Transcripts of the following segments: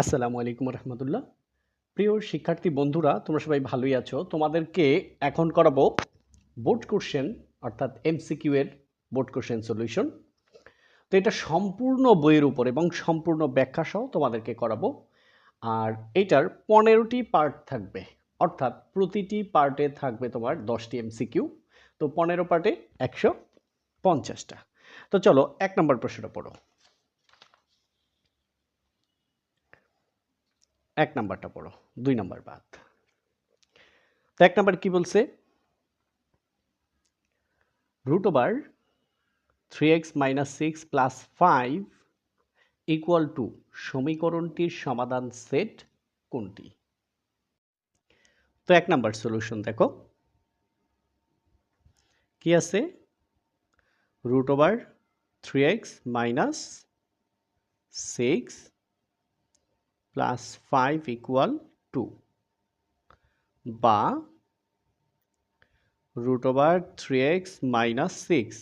আসসালামু আলাইকুম রহমতুল্লাহ। প্রিয় শিক্ষার্থী বন্ধুরা, তোমরা সবাই ভালোই আছো। তোমাদেরকে এখন করাবো বোর্ড কোশ্চেন অর্থাৎ এমসিকিউ এর বোর্ড কোশ্চেন সলিউশন তো এটা সম্পূর্ণ বইয়ের উপর এবং সম্পূর্ণ ব্যাখ্যা সহ তোমাদেরকে করাবো। আর এটার পনেরোটি পার্ট থাকবে, অর্থাৎ প্রতিটি পার্টে থাকবে তোমার দশটি এমসিকিউ তো পনেরো পার্টে একশো পঞ্চাশটা। তো চলো, এক নম্বর প্রশ্নটা পড়ো। এক নাম্বারটা পড়ো, দুই নাম্বার বাদ। তো এক নাম্বার কি বলছে? Root over three x minus six plus five equal to সমীকরণটির সমাধান সেট কোনটি? তো এক নাম্বার সলিউশন দেখো। কি আছে? Root over three x minus six plus five equal to বা root over three x minus six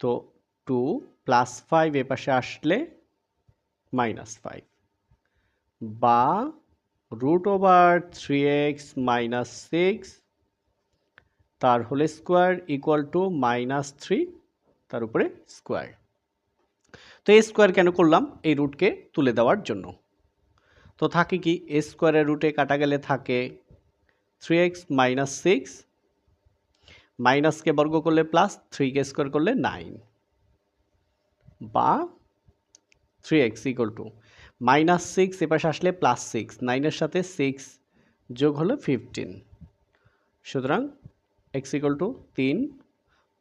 তো টু প্লাস ফাইভ এ পাশে আসলে মাইনাস ফাইভ বা root over three x minus six তার whole square equal to minus three তার উপরে square তো এ স্কোয়ার কেন করলাম? এই রুটকে তুলে দেওয়ার জন্য। তো থাকে কি? এ স্কোয়ারের রুটে কাটা গেলে থাকে থ্রি এক্স মাইনাস সিক্স মাইনাসকে বর্গ করলে প্লাস থ্রিকে স্কোয়ার করলে নাইন বা three x equal to minus six এপাশে আসলে প্লাস সিক্স নাইনের সাথে সিক্স যোগ হলো ফিফটিন সুতরাং এক্স ইকুয়াল টু তিন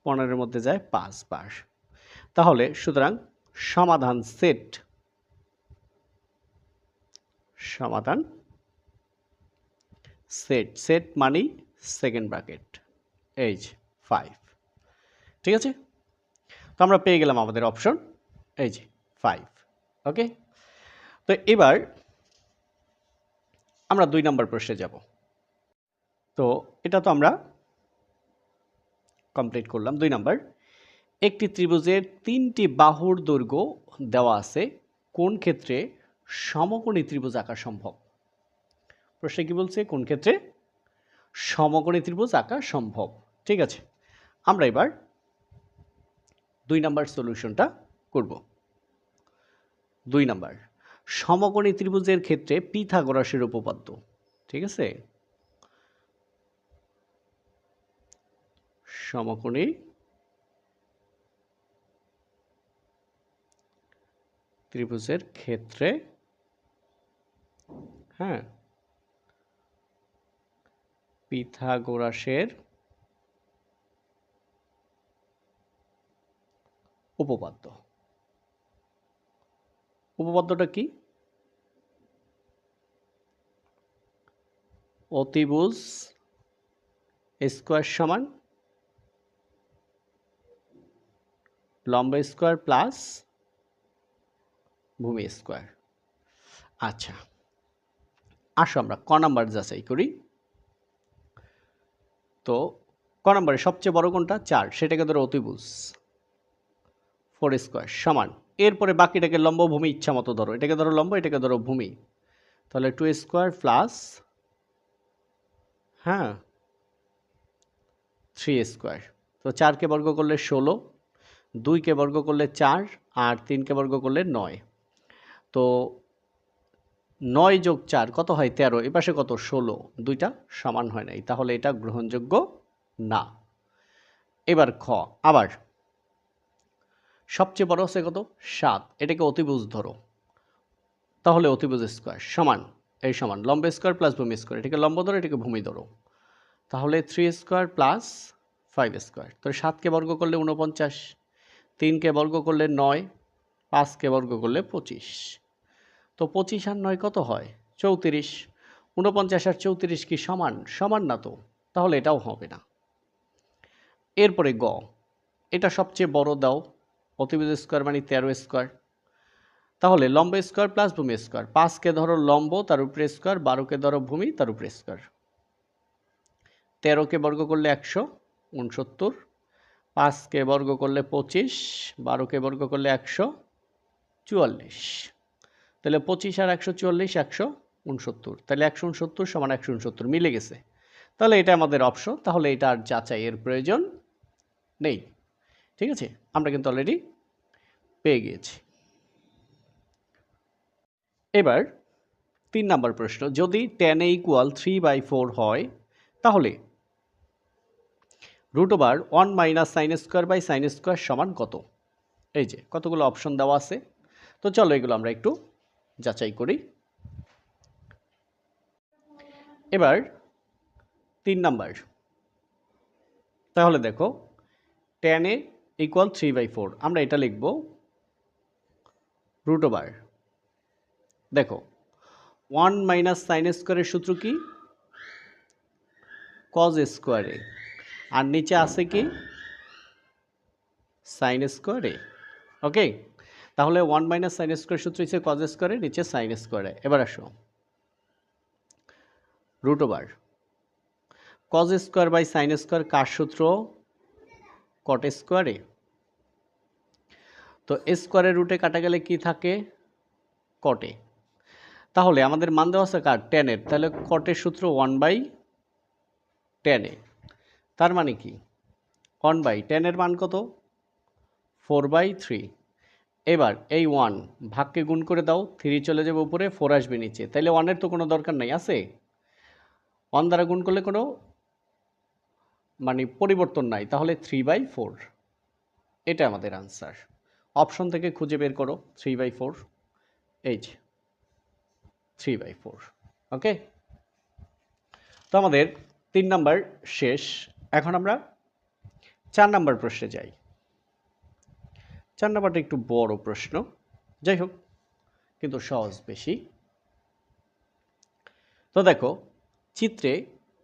পনেরোর মধ্যে যায় পাঁচ পাঁচ তাহলে সুতরাং সমাধান সেট। সমাধান সেট সেট মানেই সেকেন্ড ব্র্যাকেট এইজ ফাইভ ঠিক আছে? তো আমরা পেয়ে গেলাম আমাদের অপশন এই যে ফাইভ ওকে তো এবার আমরা দুই নম্বর প্রশ্নে যাব। তো এটা তো আমরা কমপ্লিট করলাম, দুই নাম্বার। একটি ত্রিভুজের তিনটি বাহুর দৈর্ঘ্য দেওয়া আছে, কোন ক্ষেত্রে সমকোণী ত্রিভুজ আঁকা সম্ভব? প্রশ্নে কি বলছে? কোন ক্ষেত্রে সমকোণী ত্রিভুজ আঁকা সম্ভব? ঠিক আছে, আমরা এবার দুই নাম্বার সলিউশনটা করব। দুই নাম্বার, সমকোণী ত্রিভুজের ক্ষেত্রে পিথাগোরাসের উপপাদ্য, ঠিক আছে? সমকোণী ত্রিভুজের ক্ষেত্রে হ্যাঁ পিথাগোরাসের উপপাদ্য। উপপাদ্যটা কি? অতিভুজ স্কোয়ার সমান লম্ব স্কোয়ার প্লাস ভূমি স্কোয়ার। আচ্ছা আসো আমরা ক নাম্বার যাচাই করি। তো ক নাম্বারে সবচেয়ে বড় কোনটা? চার, সেটাকে ধরো অতিভুজ। ফোর স্কোয়ার, সমান। এরপরে বাকিটাকে লম্ব ভূমি ইচ্ছা মতো ধরো। এটাকে ধরো লম্ব, এটাকে ধরো ভূমি। তাহলে টু স্কোয়ার প্লাস হ্যাঁ থ্রি স্কোয়ার। তো চারকে বর্গ করলে ষোলো, দুইকে বর্গ করলে চার, আর তিনকে বর্গ করলে নয়। তো নয় যোগ চার কত হয় তেরো? এপাশে কত? ষোলো। দুইটা সমান হয় নাই। তাহলে এটা গ্রহণযোগ্য না। এবার খ। আবার। সবচেয়ে বড় হচ্ছে কত? সাত। এটাকে অতিভুজ ধরো। তাহলে অতিভুজ স্কোয়ার। সমান। এই সমান। লম্ব স্কোয়ার প্লাস ভূমি স্কোয়ার। এটাকে লম্ব ধরো, এটাকে ভূমি ধরো। তাহলে three square plus five square. তো সাতকে বর্গ করলে উনপঞ্চাশ তিনকে বর্গ করলে নয়। পাঁচকে বর্গ করলে পঁচিশ। তো পঁচিশ আর নয় কত হয়? চৌত্রিশ। উনপঞ্চাশ আর চৌত্রিশ কি সমান? সমান না তো? তাহলে এটাও হবে না। এরপরে গ। এটা সবচেয়ে বড় দাও। অতিভুজ স্কোয়ার মানে তেরো স্কোয়ার। তাহলে লম্ব স্কোয়ার প্লাস ভূমি স্কোয়ার। পাঁচকে ধরো লম্ব, তার উপরে স্কোয়ার। বারোকে ধরো ভূমি, তার উপরে স্কোয়ার। তেরোকে বর্গ করলে একশো উনসত্তর পাঁচকে বর্গ করলে পঁচিশ, বারোকে বর্গ করলে একশো চুয়াল্লিশ। তাহলে পঁচিশ আর একশো চুয়াল্লিশ, একশো উনসত্তর। তাহলে একশো উনসত্তর সমান একশো উনসত্তর মিলে গেছে। তাহলে এটা আমাদের অপশন তাহলে এটা আর যাচাইয়ের প্রয়োজন নেই। ঠিক আছে? আমরা কিন্তু অলরেডি পেয়ে গিয়েছি। এবার তিন নাম্বার প্রশ্ন, যদি tan A equal three by four হয়, তাহলে root over one minus sine square by sine square সমান কত? এই যে, কতগুলো অপশন দেওয়া আছে? তো চলো এগুলো আমরা একটু যাচাই করি। এবার তিন নাম্বার। তাহলে দেখো tan A equal three by four আমরা এটা লিখব রুট ওভার দেখো ওয়ান মাইনাস সাইন স্কোয়ারের সূত্র কি? কজ স্কোয়ারে আর নিচে আছে কি? সাইন স্কোয়ারে ওকে তাহলে ওয়ান মাইনাস সাইন স্কোয়ার সূত্র হচ্ছে কজ স্কোয়ারে নিচে সাইন স্কোয়ারে এবার আসো। Root over cos square by sine square কার সূত্র? কট স্কোয়ারে তো স্কোয়ারের রুটে কাটা গেলে কি থাকে? কটে তাহলে আমাদের মান দেওয়া আছে কার? টেনের তাহলে কটের সূত্র ওয়ান বাই টেনে তার মানে কি? ওয়ান বাই টেনের মান কত? ফোর বাই থ্রি এবার এই ওয়ান ভাগকে গুণ করে দাও থ্রি চলে যাবে উপরে ফোর আসবে নিচে। তাইলে ওয়ানের তো কোনো দরকার নাই, আছে? ওয়ান দ্বারা গুণ করলে কোনো মানে পরিবর্তন নাই, তাহলে থ্রি বাই ফোর এটা আমাদের আনসার অপশন থেকে খুঁজে বের করো থ্রি বাই ফোর এই যে থ্রি বাই ফোর ওকে তো আমাদের তিন নাম্বার শেষ। এখন আমরা চার নাম্বার প্রশ্নে যাই। চার নাম্বারটা একটু বড় প্রশ্ন। যাই হোক, কিন্তু সহজ বেশি। তো দেখো, চিত্রে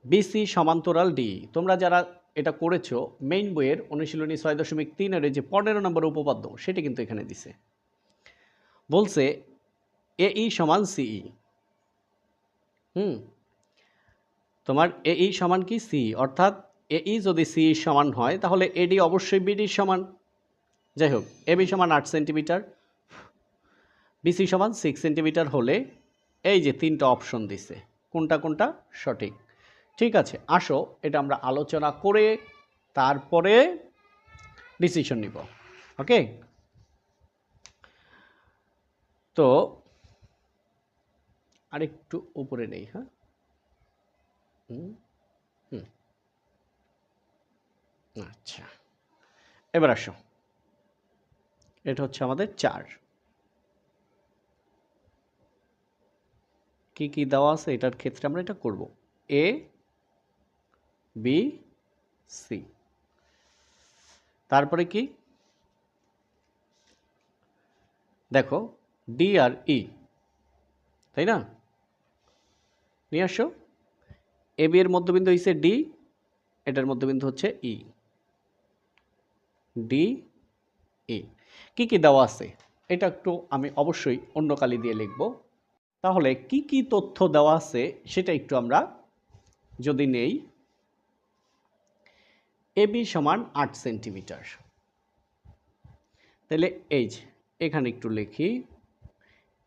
বিসি সমান্তরাল ডি তোমরা যারা এটা করেছ মেইন বইয়ের অনুশীলনী ছয় দশমিক তিনের যে পনেরো নম্বর উপপাদ্য, সেটা কিন্তু এখানে দিছে। বলছে এ ই সমান সিই হুম, তোমার এ ই সমান কি? সি অর্থাৎ এ ই যদি সি সমান হয়, তাহলে এডি অবশ্যই বিডির সমান। যাই হোক, এ বি সমান আট সেন্টিমিটার। বিসি সমান সিক্স সেন্টিমিটার হলে এই যে তিনটা অপশন দিছে, কোনটা কোনটা? সঠিক। ঠিক আছে, আসো, এটা আমরা আলোচনা করে তারপরে ডিসিশন নিব ওকে তো আরেকটু উপরে নেই হ্যাঁ? হুম। আচ্ছা এবার আসো। এটা হচ্ছে আমাদের চার। কি কি দেওয়া আছে? এটার ক্ষেত্রে আমরা এটা করব। এ বি সি তারপরে কি? দেখো ডি আর ই তাই না? নিয়ে আসো। এ বি এর মধ্যবিন্দু হচ্ছে ডি এটার মধ্যবিন্দু হচ্ছে ই ডি ই কি কি দেওয়া আছে? এটা একটু আমি অবশ্যই অন্য কালি দিয়ে লিখব। তাহলে কি কি তথ্য দেওয়া আছে সেটা একটু আমরা যদি নেই এবি সমান আট সেন্টিমিটার। তাহলে এই যে, এখানে একটু লিখি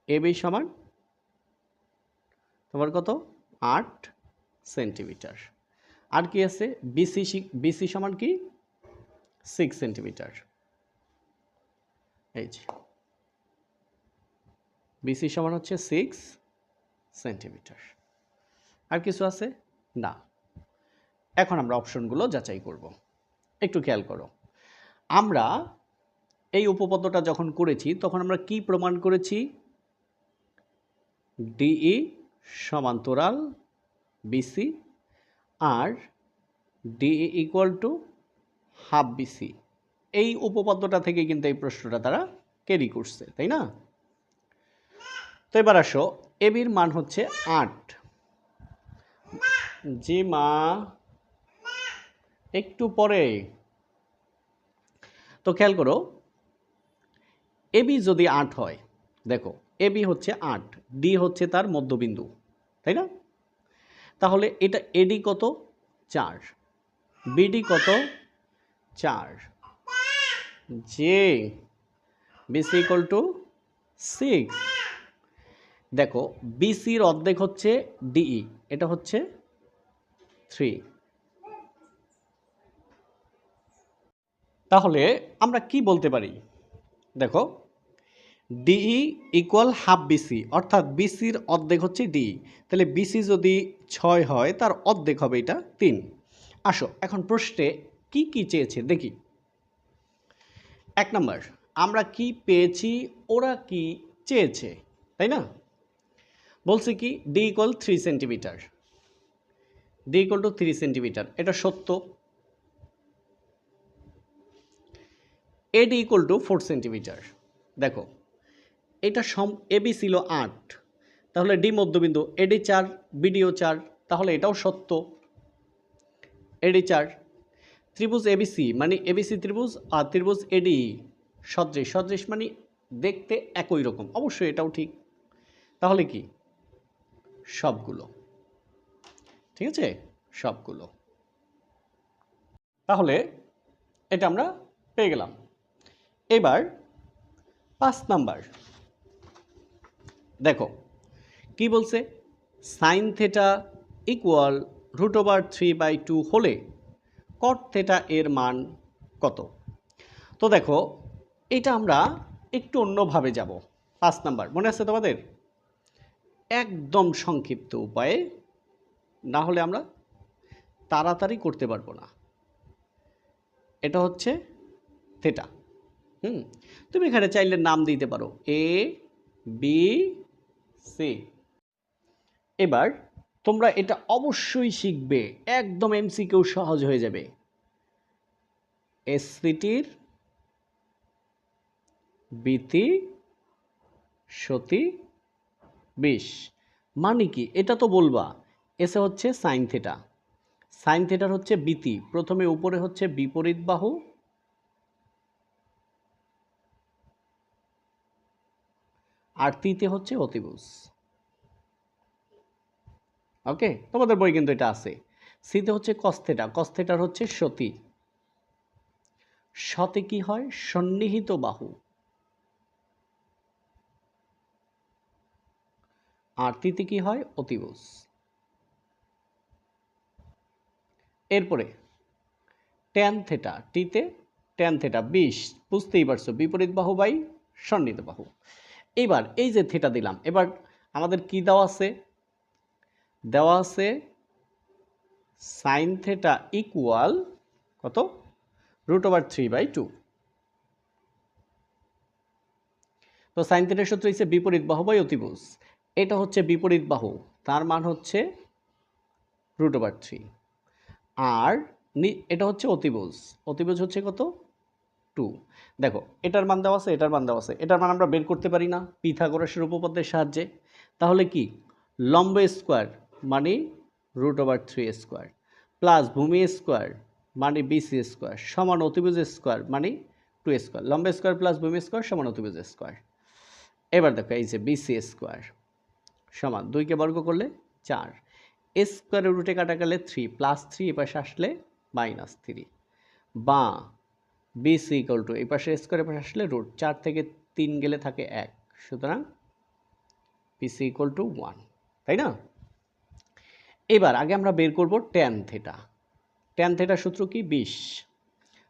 এবি সমান তোমার কত? আট সেন্টিমিটার। আর কি আছে? বিসি বিসি সমান কি? Six centimetre. এই যে। বিসি সমান হচ্ছে সিক্স সেন্টিমিটার আর কিছু আছে? না। এখন আমরা অপশনগুলো যাচাই করব। একটু খেয়াল করো। আমরা এই উপপাদ্যটা যখন করেছি, তখন আমরা কি প্রমাণ করেছি? ডিই সমান্তরাল BC R DE equal to half BC এই উপপাদ্যটা থেকে কিন্তু এই প্রশ্নটা তারা ক্যারি করছে, তাই না? তো এবার আসো এবির মান হচ্ছে আট। জি মা একটু পরে। তো খেয়াল করো এবি যদি আট হয়, দেখো এবি হচ্ছে আট ডি হচ্ছে তার মধ্যবিন্দু, তাই না? তাহলে এটা এডি কত? চার। বিডি কত? চার। জে বিসি ইকুয়াল টু সিক্স দেখো বিসির অর্ধেক হচ্ছে ডিই এটা হচ্ছে থ্রি তাহলে আমরা কি বলতে পারি? দেখো ডিই ইকুয়াল হাফ বিসি অর্থাৎ বিসির অর্ধেক হচ্ছে ডিই তাহলে বিসি যদি ছয় হয়, তার অর্ধেক হবে এটা তিন। আসো, এখন প্রশ্নে কি কি চেয়েছে? দেখি। এক নম্বর, আমরা কি পেয়েছি, ওরা কি চেয়েছে, তাই না? বলছে কি D equal three centimetre D equal to three centimetre এটা সত্য। AD equal to four centimetre দেখো, এটা সম এবি ছিল আট। তাহলে ডি মধ্যবিন্দু এডি চার বিডিও চার, তাহলে এটাও সত্য। এডি চার ত্রিভুজ এবিসি মানে এবিসি ত্রিভুজ আর ত্রিভুজ এডি সদৃশ সদৃশ মানে দেখতে একই রকম। অবশ্যই এটাও ঠিক। তাহলে কি? সবগুলো। ঠিক আছে? সবগুলো। তাহলে এটা আমরা পেয়ে গেলাম। এবার পাঁচ নাম্বার। দেখো, কি বলছে? Sine theta equal root over three by two হলে কট থেটা এর মান কত? তো দেখো, এটা আমরা একটু অন্যভাবে যাব। পাঁচ নাম্বার, মনে আছে তোমাদের? একদম সংক্ষিপ্ত উপায়ে, না হলে আমরা তাড়াতাড়ি করতে পারব না। এটা হচ্ছে থেটা হুম? তুমি এখানে চাইলে নাম দিতে পারো। এ বি সি এবার তোমরা এটা অবশ্যই শিখবে। একদম এমসিকিউ সহজ হয়ে যাবে। এসসিটির বিতি, সতী, বিশ। মানে কি? এটা তো বলবা। এসে হচ্ছে সাইন থেটা। সাইন থেটার হচ্ছে বিতি। প্রথমে উপরে হচ্ছে বিপরীত বাহু। আর তিতে হচ্ছে অতিভুজ। ওকে? তোমাদের বই কিন্তু এটা আছে। সিতে হচ্ছে কস্থেটা। কস্থেটার হচ্ছে সতী। সতে কি হয়? সন্নিহিত বাহু। আর তিতে কি হয়? অতিভুজ। এরপরে ট্যান থেটা টিতে ট্যান থেটা বিশ। বুঝতেই পারছ, বিপরীত বাহু বাই সন্নিহিত বাহু। এবার, এই যে থেটা দিলাম, এবার আমাদের কি দেওয়া আছে? দেওয়া আছে সাইন থেটা ইকুয়াল কত? Root over three by two তো সাইন থেটার সূত্র হচ্ছে বিপরীত বাহু বাই অতিভুজ। এটা হচ্ছে বিপরীত বাহু, তার মান হচ্ছে রুট ওভার থ্রি আর এটা হচ্ছে অতিভুজ। অতিভুজ হচ্ছে কত? টু দেখো, এটার মান দেওয়া আছে, এটার মান দেওয়া আছে। এটার মান আমরা বের করতে পারি না। পিথাগোরাসের উপপাদ্যের সাহায্যে। তাহলে কি? লম্ব স্কোয়ার মানে root over three square plus ভূমি স্কোয়ার মানে বিসি স্কোয়ার সমান অতিভুজ স্কোয়ার মানে টু স্কোয়ার লম্ব স্কোয়ার প্লাস ভূমি স্কোয়ার সমান অতিভুজ স্কোয়ার এবার দেখো এই যে বিসি স্কোয়ার সমান দুইকে বর্গ করলে চার। স্কোয়ারের রুটে কাটা গেলে থ্রি প্লাস থ্রি এপাশে আসলে মাইনাস থ্রি বা বিসি ইকুয়াল টু এই পাশে স্কোয়ার পাশে আসলে রুট চার থেকে তিন গেলে থাকে এক। সুতরাং বিসি ইকুয়াল টু ওয়ান তাই না? এবার আগে আমরা বের করব ট্যান থেটা ট্যান থেটা সূত্র কি? বিশ।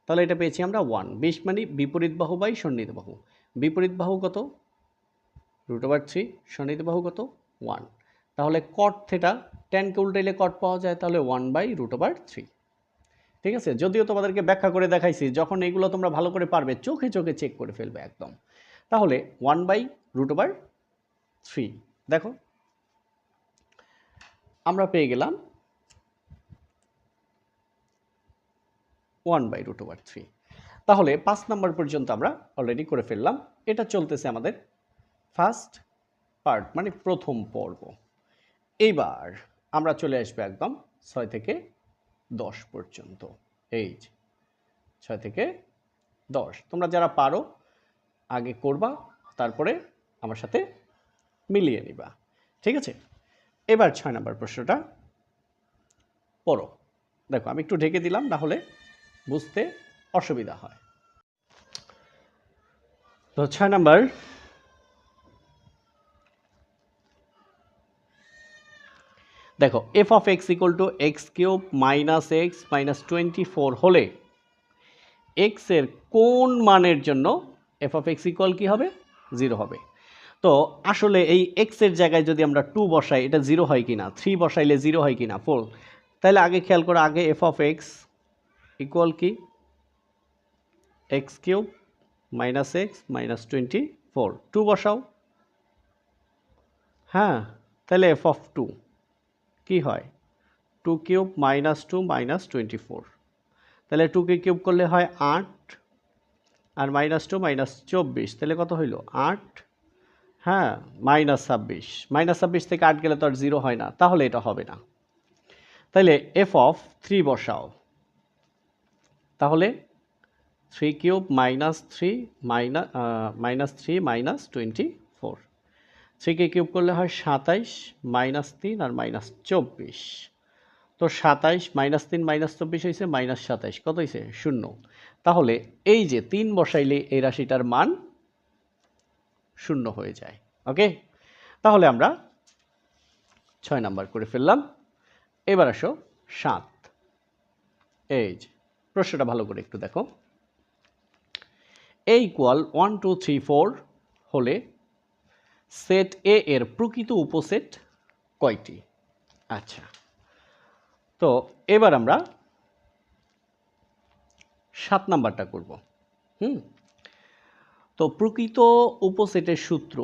তাহলে এটা পেয়েছি আমরা ওয়ান বিশ মানে বিপরীত বাহু বাই সন্নিহিত বাহু। বিপরীত বাহু কত? রুট ওভার থ্রি সন্নিহিত বাহু কত? ওয়ান তাহলে কট থেটা ট্যানকে উল্টাইলে কট পাওয়া যায় তাহলে one by root over three ঠিক আছে? যদিও তোমাদেরকে ব্যাখ্যা করে দেখাইছি, যখন এগুলো তোমরা ভালো করে পারবে, চোখে চোখে চেক করে ফেলবে একদম। তাহলে one by root over three দেখো আমরা পেয়ে গেলাম one by root over three তাহলে পাঁচ নাম্বার পর্যন্ত আমরা অলরেডি করে ফেললাম। এটা চলতেছে আমাদের ফার্স্ট পার্ট মানে প্রথম পর্ব। এইবার আমরা চলে আসব একদম ছয় থেকে দশ পর্যন্ত। এই ছয় থেকে দশ। তোমরা যারা পারো, আগে করবা, তারপরে আমার সাথে মিলিয়ে নিবা। ঠিক আছে? এবার ছয় নম্বর প্রশ্নটা পড়ো। দেখো, আমি একটু ঢেকে দিলাম, না হলে বুঝতে অসুবিধা হয়। তো ছয় নম্বর, দেখো F of x equal to x cube minus x minus twenty four হলে এক্সের কোন মানের জন্য এফ অফ এক্স ইকুয়াল কী হবে? জিরো হবে। তো আসলে এই এক্সের জায়গায় যদি আমরা টু বসাই, এটা জিরো হয় কি না থ্রি বসাইলে জিরো হয় কি না ফোর তাহলে আগে খেয়াল করো, আগে এফ অফ এক্স ইকুয়াল কি? X cube minus x minus twenty four two বসাও। হ্যাঁ তাহলে এফ অফ টু কী হয়? Two cube minus two minus twenty four তাহলে টুকে কিউব করলে হয় আট, আর মাইনাস টু মাইনাস চব্বিশ তাহলে কত হইল? আট হ্যাঁ মাইনাস ছাব্বিশ। মাইনাস ছাব্বিশ থেকে আট গেলে তো আর জিরো হয় না, তাহলে এটা হবে না। তাহলে এফ অফ থ্রি বসাও। তাহলে three cube minus three minus minus three minus twenty four থ্রিকে cube করলে হয় সাতাইশ মাইনাস তিন আর মাইনাস চব্বিশ। তো সাতাইশ মাইনাস তিন মাইনাস চব্বিশ হয়েছে মাইনাস সাতাইশ। কত হয়েছে শূন্য। তাহলে এই যে তিন বসাইলে এই রাশিটার মান শূন্য হয়ে যায়। ওকে তাহলে আমরা ছয় নাম্বার করে ফেললাম। এবার আসো সাত। এই যে, প্রশ্নটা ভালো করে একটু দেখো। A equal one two three four হলে সেট এ এর প্রকৃত উপসেট কয়টি? আচ্ছা। তো এবার আমরা সাত নাম্বারটা করব। হুম? তো প্রকৃত উপসেটের সূত্র।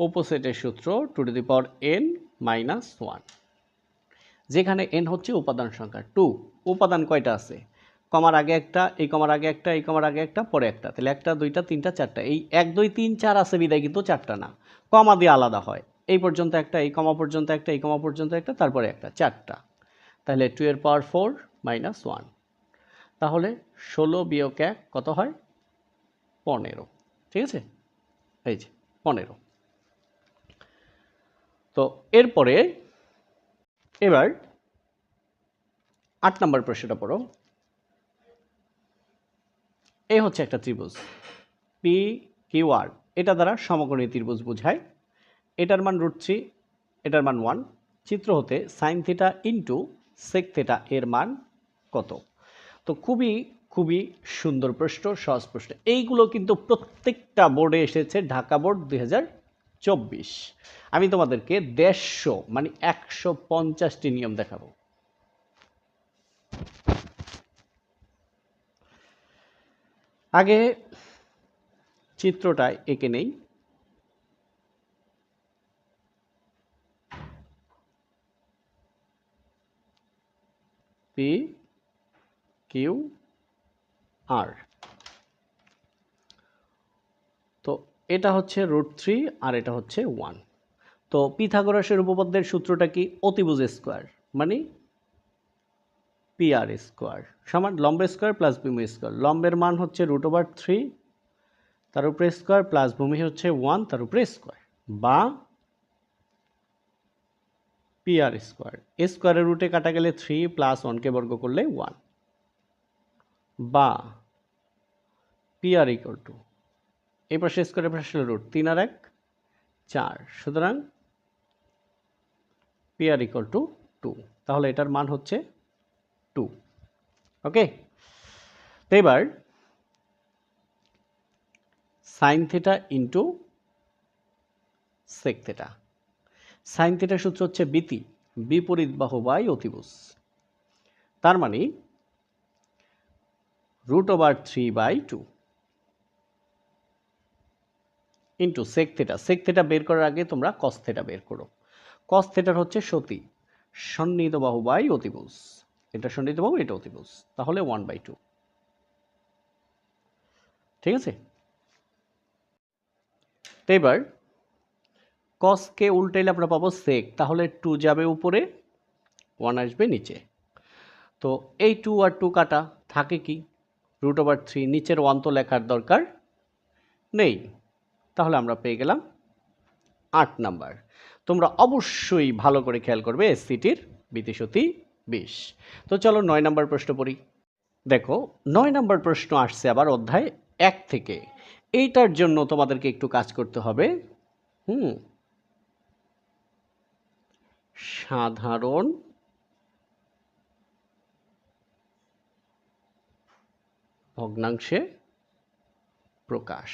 উপসেটের সূত্র two to the power N minus one যেখানে এন হচ্ছে উপাদান সংখ্যা টু উপাদান কয়টা আছে? কমার আগে একটা, এই কমার আগে একটা, এই কমার আগে একটা, পরে একটা। তাহলে একটা, দুইটা, তিনটা, চারটা। এই এক, দুই, তিন, চার আছে, বিদায় কিন্তু চারটা না। কমা দিয়ে আলাদা হয়। এই পর্যন্ত একটা, এই কমা পর্যন্ত একটা, এই কমা পর্যন্ত একটা, তারপরে একটা, চারটা। তাহলে টু এর পাওয়ার ফোর মাইনাস ওয়ান তাহলে ষোলো বিয়োগ এক কত হয়? পনেরো। ঠিক আছে? এই যে, পনেরো। তো এরপরে এবার আট নম্বর প্রশ্নটা পড়ো। এই হচ্ছে একটা ত্রিভুজ। পি কিউ আর এটা দ্বারা সমকোণী ত্রিভুজ বোঝায়। এটার মান রুট থ্রি এটার মান ওয়ান চিত্র হতে sine theta into sec theta এর মান কত? তো খুবই খুবই সুন্দর প্রশ্ন, সহজ প্রশ্ন। এইগুলো কিন্তু প্রত্যেকটা বোর্ডে এসেছে ঢাকা বোর্ড দুই চব্বিশ। আমি তোমাদেরকে দেড়শো মানে একশো পঞ্চাশটি নিয়ম দেখাবো। আগে চিত্রটায় এঁকে নেই। পি কিউ আর তো এটা হচ্ছে রুট থ্রি আর এটা হচ্ছে ওয়ান তো পিথাগোরাসের উপপাদ্যের সূত্রটা কি? অতিভুজ স্কোয়ার মানে পি আর স্কোয়ার সমান লম্ব স্কোয়ার প্লাস ভূমি স্কোয়ার লম্বের মান হচ্ছে রুট ওভার থ্রি তার উপরে স্কোয়ার প্লাস ভূমি হচ্ছে ওয়ান তার উপরে স্কোয়ার বা পি আর স্কোয়ার এ স্কোয়ারের রুটে কাটা গেলে থ্রি প্লাস ওয়ানকে বর্গ করলে ওয়ান বা পি আর ইকুয়াল টু এই পাশে স্কোয়ারের পাশে রুট তিন আর এক, চার। সুতরাং P R equal to two তাহলে এটার মান হচ্ছে টু ওকে তো এবার sine theta into sec theta sine থেটার সূত্র হচ্ছে বিতি, বিপরীত বাহু বাই অতিভুজ। তার মানে root over three by two into sec theta. Sec theta বের করার আগে তোমরা কস থেটা বের করো। কস থেটার হচ্ছে সতী, সন্নিহিত বাহু বাই অতিভুজ। এটা সন্নিহিত বাহু, এটা অতিভুজ। তাহলে ওয়ান বাই টু ঠিক আছে? এবার কসকে উল্টাইলে আমরা পাবো সেক তাহলে টু যাবে উপরে ওয়ান আসবে নিচে। তো এই টু আর টু কাটা, থাকে কি? রুট ওভার থ্রি নিচের ওয়ান তো লেখার দরকার নেই। তাহলে আমরা পেয়ে গেলাম আট নাম্বার। তোমরা অবশ্যই ভালো করে খেয়াল করবে এসসিটির বিতিশতি বিশ তো চলো নয় নাম্বার প্রশ্ন পড়ি। দেখো, নয় নাম্বার প্রশ্ন আসছে আবার অধ্যায় এক থেকে। এইটার জন্য তোমাদেরকে একটু কাজ করতে হবে। হুম সাধারণ ভগ্নাংশে প্রকাশ।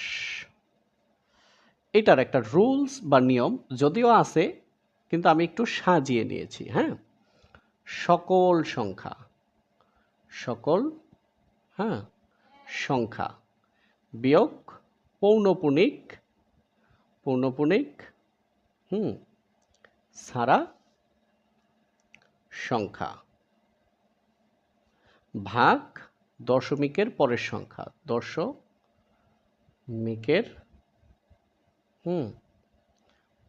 এটার একটা রুলস বা নিয়ম যদিও আছে, কিন্তু আমি একটু সাজিয়ে নিয়েছি হ্যাঁ? সকল সংখ্যা, সকল হ্যাঁ? সংখ্যা বিয়োগ পৌনপুণিক পৌনপুণিক হুম, সারা সংখ্যা। ভাগ দশমিকের পরের সংখ্যা। দশমিকের, হুম,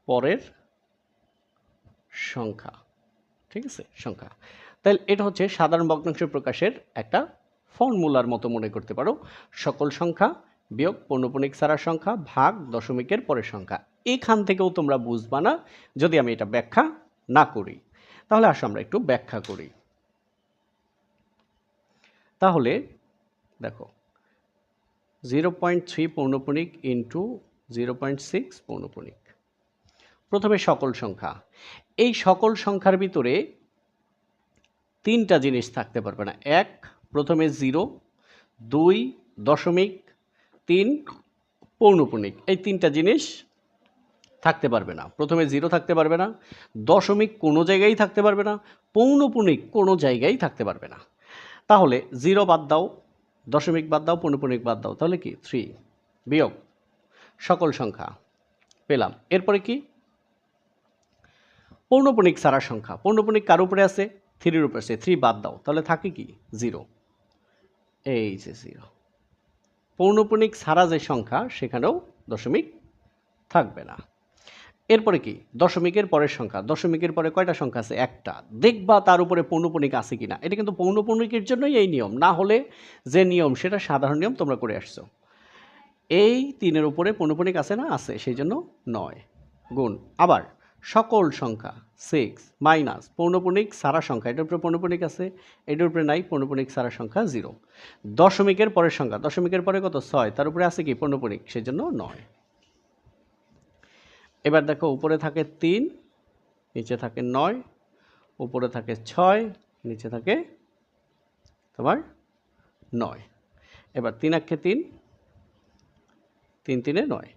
পরের সংখ্যা। ঠিক আছে? সংখ্যা। তাহলে এটা হচ্ছে সাধারণ ভগ্নাংশ প্রকাশের একটা ফর্মুলার মতো মনে করতে পারো। সকল সংখ্যা বিয়োগ পৌনপুণিক সারা সংখ্যা ভাগ দশমিকের পরের সংখ্যা। এখান থেকেও তোমরা বুঝবা না যদি আমি এটা ব্যাখ্যা না করি। তাহলে আসো আমরা একটু ব্যাখ্যা করি। তাহলে দেখো জিরো পয়েন্ট থ্রি পৌনপুণিক ইন্টু জিরো পয়েন্ট সিক্স পৌনপুণিক প্রথমে সকল সংখ্যা। এই সকল সংখ্যার ভিতরে তিনটা জিনিস থাকতে পারবে না। এক, প্রথমে জিরো দুই, দশমিক, তিন পৌনপুণিক এই তিনটা জিনিস থাকতে পারবে না। প্রথমে জিরো থাকতে পারবে না, দশমিক কোনো জায়গায় থাকতে পারবে না পৌনপুণিক কোনো জায়গায় থাকতে পারবে না। তাহলে জিরো বাদ দাও, দশমিক বাদ দাও পৌনপুণিক বাদ দাও, তাহলে কি? থ্রি বিয়োগ সকল সংখ্যা পেলাম। এরপরে কি? পৌনপুণিক সারা সংখ্যা। পৌনপুণিক কার উপরে আছে? থ্রির উপরে আছে। থ্রি বাদ দাও, তাহলে থাকে কি? জিরো এই যে জিরো পৌনপুণিক সারা যে সংখ্যা, সেখানেও দশমিক থাকবে না। এরপরে কি? দশমিকের পরের সংখ্যা। দশমিকের পরে কয়টা সংখ্যা আছে? একটা। দেখবা তার উপরে পৌনপুণিক আছে কি না এটা কিন্তু পৌনপুণিকের জন্যই এই নিয়ম। না হলে যে নিয়ম, সেটা সাধারণ নিয়ম তোমরা করে আসছো। এই তিনের উপরে পৌনপুণিক আছে না? আছে। সেই জন্য নয়। গুণ। আবার, সকল সংখ্যা সিক্স মাইনাস পৌনপুণিক সারা সংখ্যা, এটার উপরে পৌনপুণিক আছে, এটার উপরে নাই পৌনপুণিক সারা সংখ্যা জিরো দশমিকের পরের সংখ্যা। দশমিকের পরে কত? ছয়। তার উপরে আছে কি? পৌনপুণিক সেজন্য নয়। এবার দেখো, উপরে থাকে তিন, নিচে থাকে নয়, উপরে থাকে ছয়, নিচে থাকে তোমার নয়। এবার তিন আক্ষে তিন তিন তিনে নয়।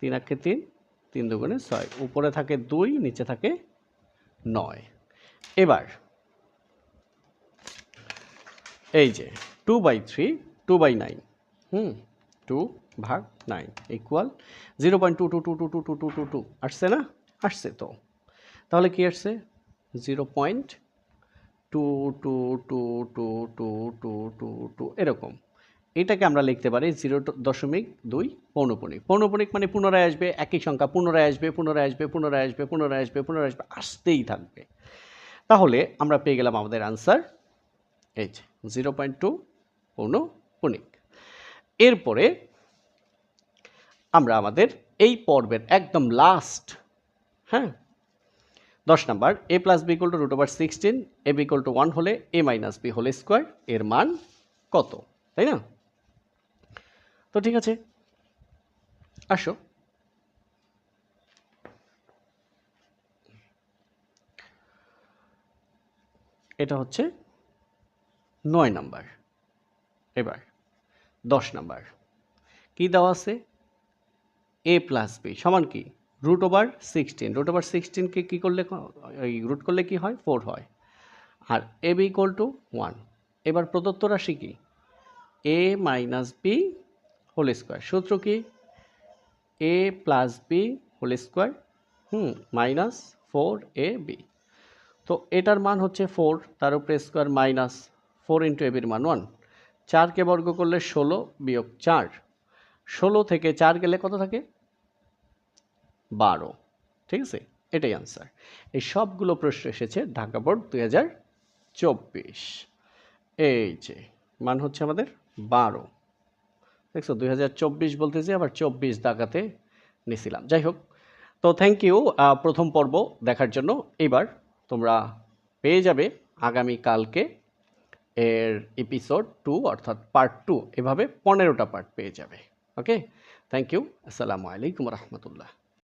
তিন আক্ষে তিন তিন দুগুণে ছয়। উপরে থাকে দুই, নিচে থাকে নয়। এবার এই যে two by three two by nine hmm? Two ভাগ nine equal zero point two two two two two two two two two আসছে না আসছে তো তাহলে কি আসছে zero point two two two two two two two two এরকম এটাকে আমরা লিখতে পারি জিরো দশমিক দুই পৌনপুণিক পৌনপুণিক মানে পুনরায় আসবে একই সংখ্যা পুনরায় আসবে পুনরায় আসবে পুনরায় আসবে পুনরায় আসবে পুনরায় আসবে আসতেই থাকবে তাহলে আমরা পেয়ে গেলাম আমাদের আনসার এই যে জিরো পয়েন্ট টু পৌনপুণিক এরপরে আমরা আমাদের এই পর্বের একদম লাস্ট হ্যাঁ? দশ number A plus B equal to root over sixteen A B equal to one হলে A minus B whole square এর মান কত? তাই না? তো ঠিক আছে, আসো। এটা হচ্ছে নয় নাম্বার, এবার। দশ নাম্বার। কি দেওয়া আছে? এ প্লাস বি সমান কি? Root over sixteen root over সিক্সটিনকে কী করলে রুট করলে কি হয়? ফোর হয়। আর A B equal to one এবার প্রদত্ত রাশি কি? A minus B whole square সূত্র কি? A plus B whole square hmm minus four A B তো এটার মান হচ্ছে ফোর তার উপরে স্কোয়ার মাইনাস ফোর ইন্টু এবির মান ওয়ান চারকে বর্গ করলে ষোলো বিয়োগ চার। ষোলো থেকে চার গেলে কত থাকে? বারো। ঠিক আছে? এটাই আনসার এই সবগুলো প্রশ্ন এসেছে ঢাকা বোর্ড দুই হাজার চব্বিশ। এই যে, মান হচ্ছে আমাদের বারো। দেখছ, দুই হাজার চব্বিশ বলতেছি, আবার চব্বিশ দাগাতে নিছিলাম। যাই হোক, তো থ্যাংক ইউ প্রথম পর্ব দেখার জন্য। এবার তোমরা পেয়ে যাবে আগামী কালকে এর এপিসোড টু অর্থাৎ পার্ট টু এভাবে পনেরোটা পার্ট পেয়ে যাবে। ওকে থ্যাংক ইউ আসসালামু আলাইকুম রহমতুল্লাহ